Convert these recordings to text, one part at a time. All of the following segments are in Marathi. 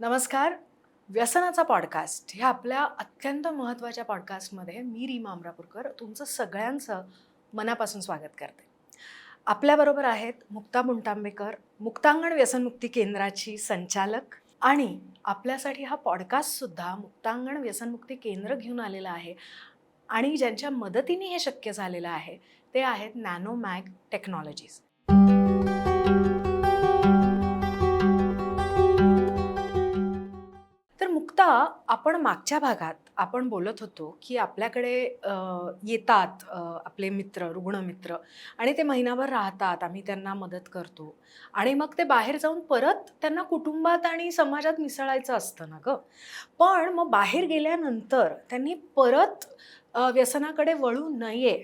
नमस्कार. व्यसनाचा पॉडकास्ट ह्या आपल्या अत्यंत महत्त्वाच्या पॉडकास्टमध्ये मी रीमा अमरापूरकर तुमचं सगळ्यांचं मनापासून स्वागत करते. आपल्याबरोबर आहेत मुक्ता मुंटांबेकर मुक्तांगण व्यसनमुक्ती केंद्राची संचालक आणि आपल्यासाठी हा पॉडकास्टसुद्धा मुक्तांगण व्यसनमुक्ती केंद्र घेऊन आलेला आहे आणि ज्यांच्या मदतीने हे शक्य झालेलं आहे ते आहेत नॅनो मॅग टेक्नॉलॉजीज आता आपण मागच्या भागात आपण बोलत होतो की आपल्याकडे येतात आपले मित्र रुग्णमित्र आणि ते महिनाभर राहतात आम्ही त्यांना मदत करतो आणि मग ते बाहेर जाऊन परत त्यांना कुटुंबात आणि समाजात मिसळायचं असतं ना गं? पण मग बाहेर गेल्यानंतर त्यांनी परत व्यसनाकडे वळू नये.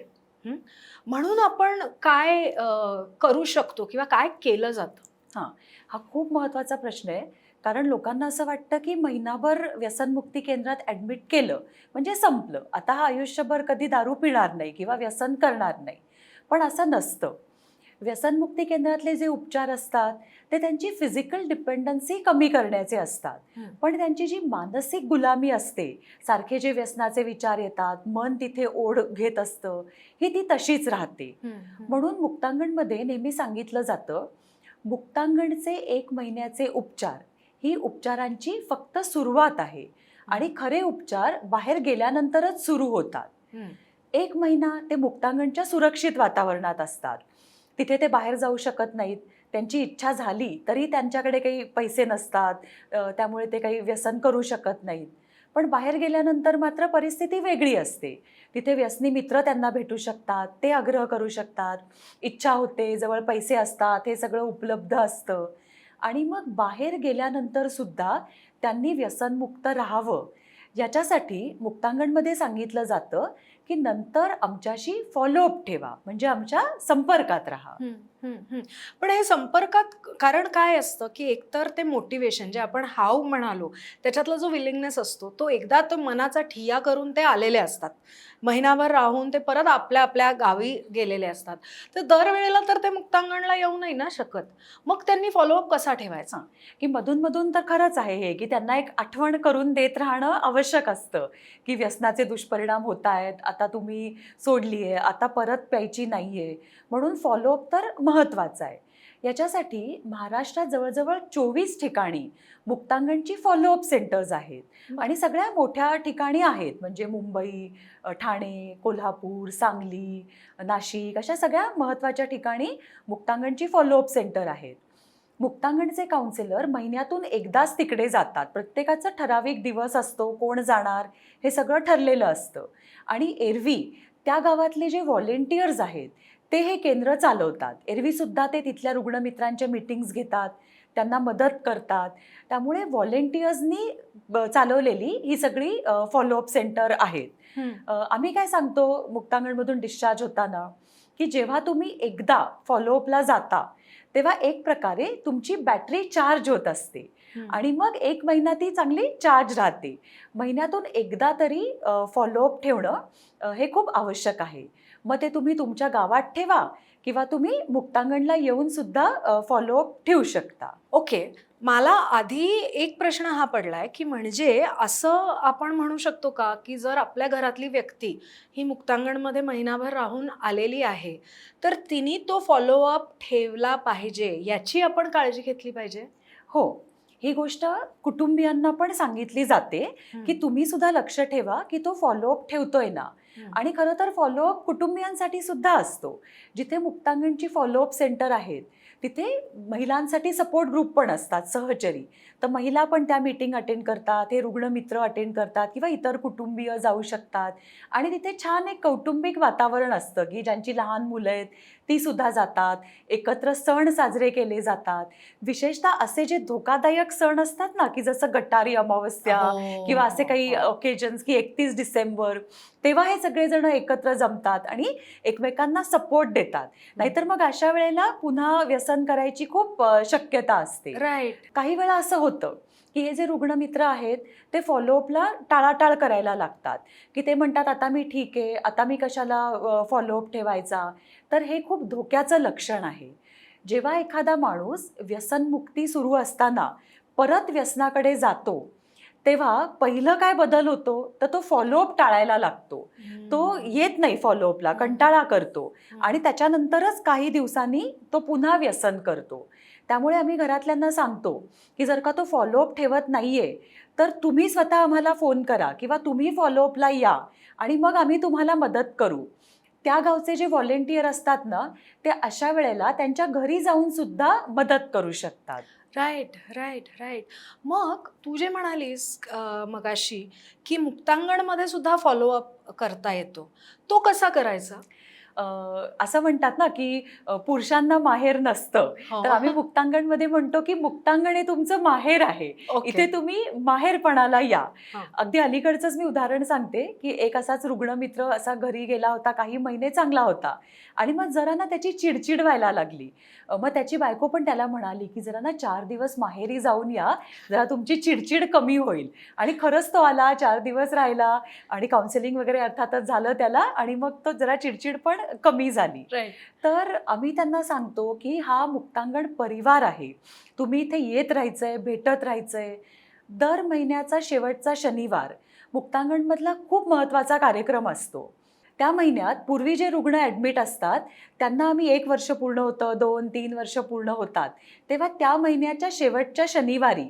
म्हणून आपण काय करू शकतो किंवा काय केलं जातं? हां. हा खूप महत्त्वाचा प्रश्न आहे. कारण लोकांना असं वाटतं की महिनाभर व्यसनमुक्ती केंद्रात ॲडमिट केलं म्हणजे संपलं. आता हा आयुष्यभर कधी दारू पिणार नाही किंवा व्यसन करणार नाही. पण असं नसतं. व्यसनमुक्ती केंद्रातले जे उपचार असतात ते त्यांची फिजिकल डिपेंडन्सी कमी करण्याचे असतात. पण त्यांची जी मानसिक गुलामी असते सारखे जे व्यसनाचे विचार येतात मन तिथे ओढ घेत असतं ही ती तशीच राहते. म्हणून मुक्तांगणमध्ये नेहमी सांगितलं जातं मुक्तांगणचे एक महिन्याचे उपचार ही उपचारांची फक्त सुरुवात आहे. आणि खरे उपचार बाहेर गेल्यानंतरच सुरू होतात. एक महिना ते मुक्तांगणच्या सुरक्षित वातावरणात असतात. तिथे ते बाहेर जाऊ शकत नाहीत. त्यांची इच्छा झाली तरी त्यांच्याकडे काही पैसे नसतात. त्यामुळे ते काही व्यसन करू शकत नाहीत. पण बाहेर गेल्यानंतर मात्र परिस्थिती वेगळी असते. तिथे व्यसनी मित्र त्यांना भेटू शकतात. ते आग्रह करू शकतात. इच्छा होते जवळ पैसे असतात हे सगळं उपलब्ध असतं. आणि मग बाहेर गेल्यानंतर सुद्धा त्यांनी व्यसनमुक्त राहावं. याच्यासाठी मुक्तांगणमध्ये सांगितलं जातं की नंतर आमच्याशी फॉलोअप ठेवा म्हणजे आमच्या संपर्कात राहा. पण हे संपर्कात कारण काय असतं की एकतर ते मोटिवेशन जे आपण हाव म्हणालो त्याच्यातला जो विलिंगनेस असतो तो एकदा तो मनाचा ठिया करून ते आलेले असतात. महिनाभर राहून ते परत आपल्या आपल्या गावी गेलेले असतात. तर दरवेळेला तर ते मुक्तांगणला येऊ नाही ना शकत. मग त्यांनी फॉलोअप कसा ठेवायचा? की मधून तर खरंच आहे हे की त्यांना एक आठवण करून देत राहणं आवश्यक असतं. की व्यसनाचे दुष्परिणाम होत आहेत आता तुम्ही सोडली आहे आता परत प्यायची नाही आहे म्हणून फॉलोअप तर महत्त्वाचा आहे. याच्यासाठी महाराष्ट्रात जवळजवळ चोवीस ठिकाणी मुक्तांगणची फॉलोअप सेंटर्स आहेत. आणि सगळ्या मोठ्या ठिकाणी आहेत. म्हणजे मुंबई ठाणे कोल्हापूर सांगली नाशिक अशा सगळ्या महत्त्वाच्या ठिकाणी मुक्तांगणची फॉलोअप सेंटर आहेत. मुक्तांगणचे काउन्सिलर महिन्यातून एकदाच तिकडे जातात. प्रत्येकाचा ठराविक दिवस असतो कोण जाणार हे सगळं ठरलेलं असतं. आणि एरवी त्या गावातले जे व्हॉलेंटियर्स आहेत ते हे केंद्र चालवतात. एरवीसुद्धा ते तिथल्या रुग्णमित्रांच्या मिटिंग्स घेतात. त्यांना मदत करतात. त्यामुळे व्हॉलेंटियर्सनी चालवलेली ही सगळी फॉलोअप सेंटर आहेत. आम्ही काय सांगतो मुक्तांगणमधून डिस्चार्ज होताना की जेव्हा तुम्ही एकदा फॉलोअपला जाता तेव्हा एक प्रकारे तुमची बॅटरी चार्ज होत असते. आणि मग एक महिना ती चांगली चार्ज राहते. महिन्यातून एकदा तरी फॉलोअप ठेवणं हे खूप आवश्यक आहे. मग ते तुम्ही तुमच्या गावात ठेवा किंवा तुम्ही मुक्तांगणला येऊन सुद्धा फॉलोअप ठेवू शकता. ओके. मला आधी एक प्रश्न हा पडलाय की म्हणजे असं आपण म्हणू शकतो का की जर आपल्या घरातली व्यक्ती ही मुक्तांगणमध्ये महिनाभर राहून आलेली आहे तर तिने तो फॉलोअप ठेवला पाहिजे याची आपण काळजी घेतली पाहिजे? हो. ही गोष्ट कुटुंबियांना पण सांगितली जाते की तुम्ही सुद्धा लक्ष ठेवा की तो फॉलोअप ठेवतोय ना. आणि खरं तर फॉलोअप कुटुंबियांसाठी सुद्धा असतो. जिथे मुक्तांगणची फॉलोअप सेंटर आहेत तिथे महिलांसाठी सपोर्ट ग्रुप पण असतात सहचरी. तर महिला पण त्या मीटिंग अटेंड करतात हे रुग्णमित्र अटेंड करतात किंवा इतर कुटुंबीय जाऊ शकतात. आणि तिथे छान एक कौटुंबिक वातावरण असतं की ज्यांची लहान मुलं आहेत ती सुद्धा जातात. एकत्र सण साजरे केले जातात. विशेषतः असे जे धोकादायक सण असतात ना की जसं गटारी अमावस्या हो, किंवा असे काही हो. ओकेजन्स की एकतीस डिसेंबर तेव्हा हे सगळेजण एकत्र जमतात आणि एकमेकांना सपोर्ट देतात. नाहीतर मग अशा वेळेला पुन्हा व्यसन करायची खूप शक्यता असते. राईट काही वेळा असं होतं की हे जे रुग्णमित्र आहेत ते फॉलोअपला टाळाटाळ करायला लागतात. की ते म्हणतात आता मी ठीक आहे आता मी कशाला फॉलोअप ठेवायचा? तर हे खूप धोक्याचं लक्षण आहे. जेव्हा एखादा माणूस व्यसनमुक्ती सुरू असताना परत व्यसनाकडे जातो तेव्हा पहिलं काय बदल होतो? तर तो फॉलोअप टाळायला लागतो. तो येत नाही फॉलोअपला कंटाळा करतो. आणि त्याच्यानंतरच काही दिवसांनी तो पुन्हा व्यसन करतो. त्यामुळे आम्ही घरातल्यांना सांगतो की जर का तो फॉलोअप ठेवत नाहीये तर तुम्ही स्वतः आम्हाला फोन करा किंवा तुम्ही फॉलोअपला या आणि मग आम्ही तुम्हाला मदत करू. त्या गावचे जे व्हॉलेंटियर असतात ना ते अशा वेळेला त्यांच्या घरी जाऊन सुद्धा मदत करू शकतात. राईट राईट राईट मग तू जे म्हणालीस मगाशी की मुक्तांगणमध्ये सुद्धा फॉलोअप करता येतो. तो कसा करायचा? असं म्हणतात ना की पुरुषांना माहेर नसतं. तर आम्ही मुक्तांगणमध्ये म्हणतो की मुक्तांगण हे तुमचं माहेर आहे. इथे तुम्ही माहेरपणाला या. हा. अगदी अलीकडचंच मी उदाहरण सांगते की एक असाच रुग्णमित्र असा घरी गेला होता काही महिने चांगला होता. आणि मग जरा ना त्याची चिडचिड व्हायला लागली. मग त्याची बायको पण त्याला म्हणाली की जरा ना चार दिवस माहेरी जाऊन या. जरा तुमची चिडचिड कमी होईल. आणि खरंच तो आला चार दिवस राहिला आणि काउन्सिलिंग वगैरे अर्थातच झालं त्याला. आणि मग तो जरा चिडचिड पण कमी झाली. तर आम्ही त्यांना सांगतो की हा मुक्तांगण परिवार आहे. तुम्ही इथे येत राहायचंय भेटत राहायचंय. दर महिन्याचा शेवटचा शनिवार मुक्तांगणमधला खूप महत्त्वाचा कार्यक्रम असतो. त्या महिन्यात पूर्वी जे रुग्ण ॲडमिट असतात त्यांना आम्ही एक वर्ष पूर्ण होतं दोन तीन वर्ष पूर्ण होतात. तेव्हा त्या महिन्याच्या शेवटच्या शनिवारी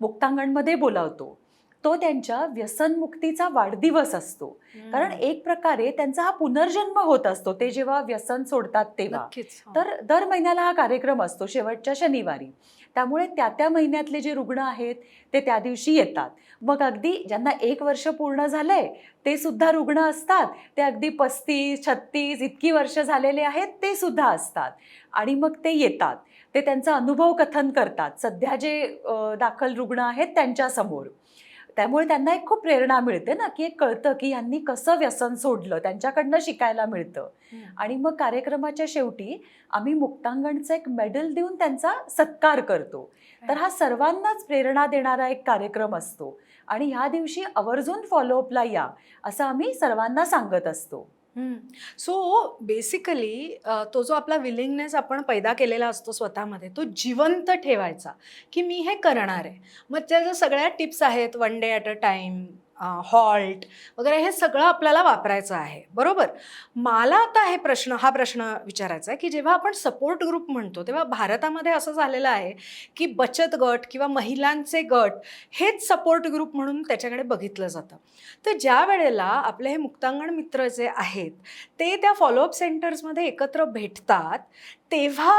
मुक्तांगणमध्ये बोलावतो. तो त्यांच्या व्यसनमुक्तीचा वाढदिवस असतो. कारण एक प्रकारे त्यांचा हा पुनर्जन्म होत असतो ते जेव्हा व्यसन सोडतात तेव्हा. हा. तर दर महिन्याला हा कार्यक्रम असतो शेवटच्या शनिवारी. त्यामुळे त्या त्या महिन्यातले जे रुग्ण आहेत ते त्या दिवशी येतात. मग अगदी ज्यांना एक वर्ष पूर्ण झालंय ते सुद्धा रुग्ण असतात. ते अगदी पस्तीस छत्तीस इतकी वर्ष झालेले आहेत ते सुद्धा असतात. आणि मग ते येतात. ते त्यांचा अनुभव कथन करतात. सध्या जे दाखल रुग्ण आहेत त्यांच्यासमोर. त्यामुळे त्यांना एक खूप प्रेरणा मिळते ना की एक कळतं की यांनी कसं व्यसन सोडलं त्यांच्याकडनं शिकायला मिळतं. आणि मग कार्यक्रमाच्या शेवटी आम्ही मुक्तांगणचं एक मेडल देऊन त्यांचा सत्कार करतो. तर हा सर्वांनाच प्रेरणा देणारा एक कार्यक्रम असतो. आणि ह्या दिवशी आवर्जून फॉलोअपला या असं आम्ही सर्वांना सांगत असतो. सो बेसिकली तो जो आपला विलिंगनेस आपण पैदा केलेला असतो स्वतःमध्ये तो जिवंत ठेवायचा की मी हे करणार आहे. मग त्या ज्या सगळ्या टिप्स आहेत one day at a time halt वगैरे हे सगळं आपल्याला वापरायचं आहे. बरोबर? मला आता हे प्रश्न हा प्रश्न विचारायचा आहे की जेव्हा आपण सपोर्ट ग्रुप म्हणतो तेव्हा भारतामध्ये असं झालेलं आहे की बचत गट किंवा महिलांचे गट हेच सपोर्ट ग्रुप म्हणून त्याच्याकडे बघितलं जातं. तर ज्या वेळेला आपले हे मुक्तांगण मित्र जे आहेत ते त्या फॉलोअप सेंटर्समध्ये एकत्र भेटतात तेव्हा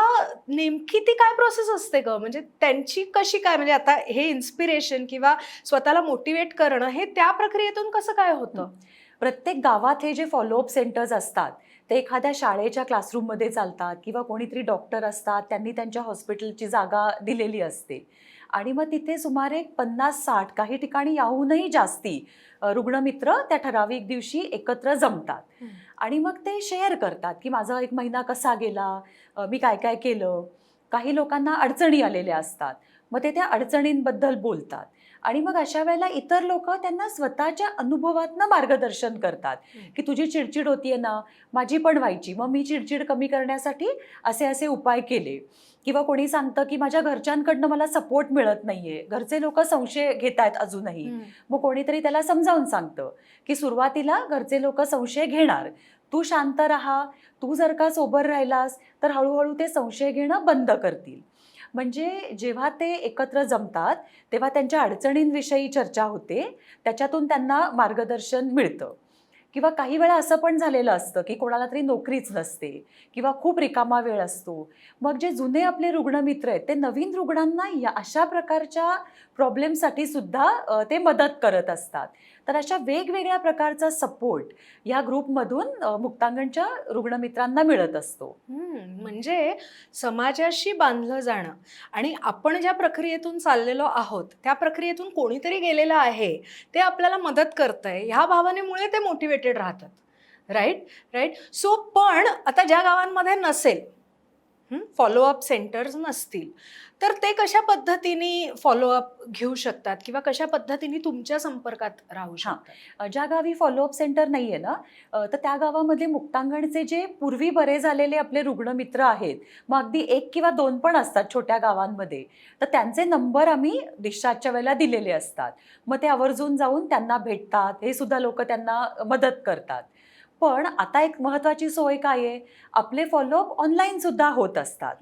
नेमकी ती काय प्रोसेस असते ग? म्हणजे त्यांची कशी काय म्हणजे आता हे इन्स्पिरेशन किंवा स्वतःला मोटिवेट करणं हे त्या प्रक्रियेतून कसं काय होतं? प्रत्येक गावात हे जे फॉलोअप सेंटर्स असतात ते एखाद्या शाळेच्या क्लासरूममध्ये चालतात किंवा कोणीतरी डॉक्टर असतात त्यांनी त्यांच्या हॉस्पिटलची जागा दिलेली असते. आणि मग तिथे सुमारे पन्नास साठ काही ठिकाणी याहूनही जास्ती रुग्णमित्र त्या ठराविक दिवशी एकत्र जमतात. आणि मग ते शेअर करतात की माझा एक महिना कसा गेला मी काय काय केलं? काही लोकांना अडचणी आलेल्या असतात. मग ते त्या अडचणींबद्दल बोलतात. आणि मग अशा वेळेला इतर लोक त्यांना स्वतःच्या अनुभवातनं मार्गदर्शन करतात. की तुझी चिडचिड होतीये ना माझी पण व्हायची मग मी चिडचिड कमी करण्यासाठी असे असे उपाय केले. किंवा कोणी सांगतं की माझ्या घरच्यांकडनं मला सपोर्ट मिळत नाहीये. घरचे लोक संशय घेत आहेत अजूनही मग कोणीतरी त्याला समजावून सांगतं की सुरुवातीला घरचे लोक संशय घेणार. तू शांत राहा तू जर का सोबर राहिलास तर हळूहळू ते संशय घेणं बंद करतील. म्हणजे जेव्हा ते एकत्र जमतात तेव्हा त्यांच्या अडचणींविषयी चर्चा होते त्याच्यातून त्यांना मार्गदर्शन मिळतं. किंवा काही वेळा असं पण झालेलं असतं की कोणाला तरी नोकरीच नसते किंवा खूप रिकामा वेळ असतो. मग जे जुने आपले रुग्णमित्र आहेत ते नवीन रुग्णांना या अशा प्रकारच्या प्रॉब्लेमसाठी सुद्धा ते मदत करत असतात. तर अशा वेगवेगळ्या प्रकारचा सपोर्ट या ग्रुपमधून मुक्तांगणच्या रुग्णमित्रांना मिळत असतो. म्हणजे समाजाशी बांधलं जाणं आणि आपण ज्या प्रक्रियेतून चाललेलो आहोत त्या प्रक्रियेतून कोणीतरी गेलेलं आहे ते आपल्याला मदत करतंय. ह्या भावनेमुळे ते मोटिवेटेड राहतात. राईट राईट सो पण आता ज्या गावांमध्ये नसेल फॉलोअप सेंटर्स नसतील. तर ते कशा पद्धतीने फॉलोअप घेऊ शकतात किंवा कशा पद्धतीने तुमच्या संपर्कात राहू शकतात? ज्या गावी फॉलोअप सेंटर नाही आहे ना तर त्या गावामध्ये मुक्तांगणचे जे पूर्वी बरे झालेले आपले रुग्णमित्र आहेत मग अगदी एक किंवा दोन पण असतात छोट्या गावांमध्ये तर त्यांचे नंबर आम्ही डिस्चार्जच्या वेळेला दिलेले असतात. मग ते आवर्जून जाऊन त्यांना भेटतात हे सुद्धा लोक त्यांना मदत करतात. पण आता एक महत्त्वाची सोय काय आहे? आपले फॉलोअप ऑनलाईन सुद्धा होत असतात.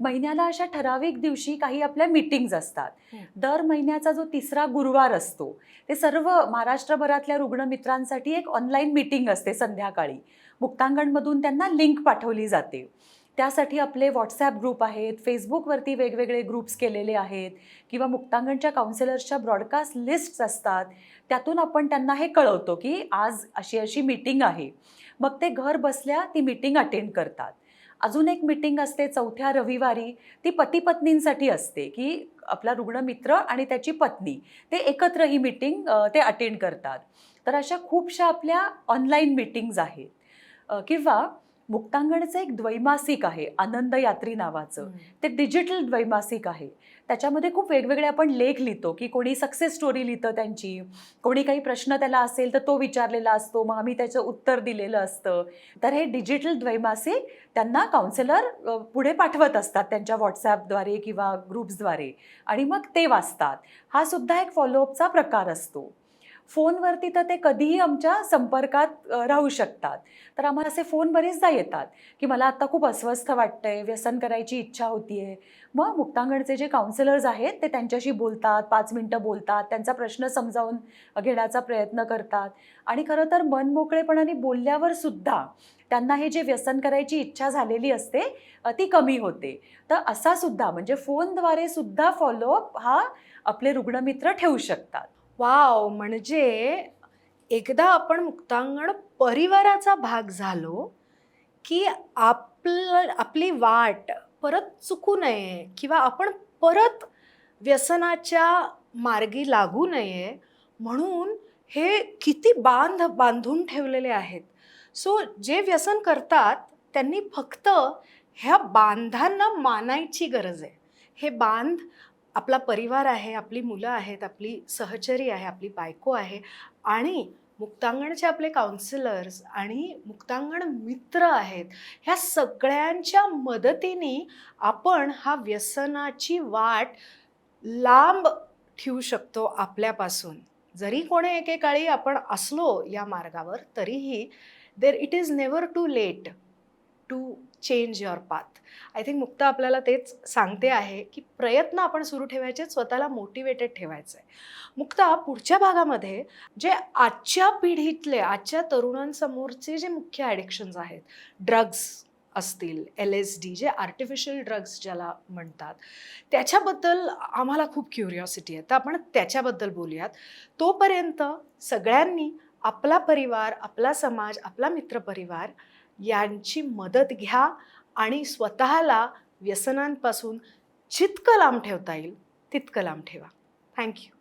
महिन्याला अशा ठराविक दिवशी काही आपल्या मीटिंग्ज असतात. दर महिन्याचा जो तिसरा गुरुवार असतो ते सर्व महाराष्ट्रभरातल्या रुग्णमित्रांसाठी एक ऑनलाईन मीटिंग असते संध्याकाळी. मुक्तांगणमधून त्यांना लिंक पाठवली जाते. त्यासाठी आपले व्हॉट्सॲप ग्रुप आहेत फेसबुकवरती वेगवेगळे ग्रुप्स केलेले आहेत किंवा मुक्तांगणच्या काउन्सिलर्सच्या ब्रॉडकास्ट लिस्ट्स असतात त्यातून आपण त्यांना हे कळवतो की आज अशी अशी मीटिंग आहे. मग ते घर बसल्या ती मीटिंग अटेंड करतात. अजून एक मीटिंग असते चौथ्या रविवारी ती पती पत्नींसाठी असते की आपला रुग्णमित्र आणि त्याची पत्नी ते एकत्र ही मीटिंग ते अटेंड करतात. तर अशा खूपशा आपल्या ऑनलाईन मीटिंग्ज आहेत. किंवा मुक्तांगणचं एक द्वैमासिक आहे आनंद यात्री नावाचं ते डिजिटल द्वैमासिक आहे. त्याच्यामध्ये खूप वेगवेगळे आपण लेख लिहितो की कोणी सक्सेस स्टोरी लिहितं त्यांची कोणी काही प्रश्न त्याला असेल तर तो विचारलेला असतो मग आम्ही त्याचं उत्तर दिलेलं असतं. तर हे डिजिटल द्वैमासिक त्यांना काउन्सिलर पुढे पाठवत असतात त्यांच्या व्हॉट्सॲपद्वारे किंवा ग्रुप्सद्वारे आणि मग ते वाचतात. हा सुद्धा एक फॉलोअपचा प्रकार असतो. फोनवरती तर ते कधीही आमच्या संपर्कात राहू शकतात. तर आम्हाला असे फोन बरेचदा येतात की मला आत्ता खूप अस्वस्थ वाटतंय व्यसन करायची इच्छा होती आहे मग मुक्तांगणचे जे काउन्सिलर्स आहेत ते त्यांच्याशी बोलतात पाच मिनटं बोलतात त्यांचा प्रश्न समजावून घेण्याचा प्रयत्न करतात. आणि खरं तर मन मोकळेपणाने बोलल्यावर सुद्धा त्यांना हे जे व्यसन करायची इच्छा झालेली असते ती कमी होते. तर असा सुद्धा म्हणजे फोनद्वारे सुद्धा फॉलोअप हा आपले रुग्णमित्र ठेवू शकतात. वाव म्हणजे एकदा आपण मुक्तांगण परिवाराचा भाग झालो की आपलं आपली वाट परत चुकू नये किंवा आपण परत व्यसनाच्या मार्गी लागू नये म्हणून हे किती बांध बांधून ठेवलेले आहेत. सो जे व्यसन करतात त्यांनी फक्त ह्या बांधांना मानायची गरज आहे. हे बांध आपला परिवार आहे आपली मुलं आहेत आपली सहचरी आहे आपली बायको आहे आणि मुक्तांगणचे आपले काउन्सिलर्स आणि मुक्तांगण मित्र आहेत ह्या सगळ्यांच्या मदतीने आपण हा व्यसनाची वाट लांब ठेवू शकतो आपल्यापासून. जरी कोणी एकेकाळी आपण असलो या मार्गावर तरीही there it is never too late to change your path I think Mukta आपल्याला तेच सांगते आहे की प्रयत्न आपण सुरू ठेवायचे स्वतःला मोटिवेटेड ठेवायचं आहे मुक्ता पुढच्या भागामध्ये जे आजच्या पिढीतले आजच्या तरुणांसमोरचे जे मुख्य ॲडिक्शन्स आहेत ड्रग्ज असतील एल एस डी जे आर्टिफिशियल ड्रग्ज ज्याला म्हणतात त्याच्याबद्दल आम्हाला खूप क्युरिओसिटी आहे. तर आपण त्याच्याबद्दल बोलूयात. तोपर्यंत सगळ्यांनी आपला परिवार आपला समाज आपला मित्रपरिवार यांची मदत घ्या आणि स्वतःला व्यसनांपासून जितकं लांब ठेवता येईल तितकं लांब ठेवा. थँक्यू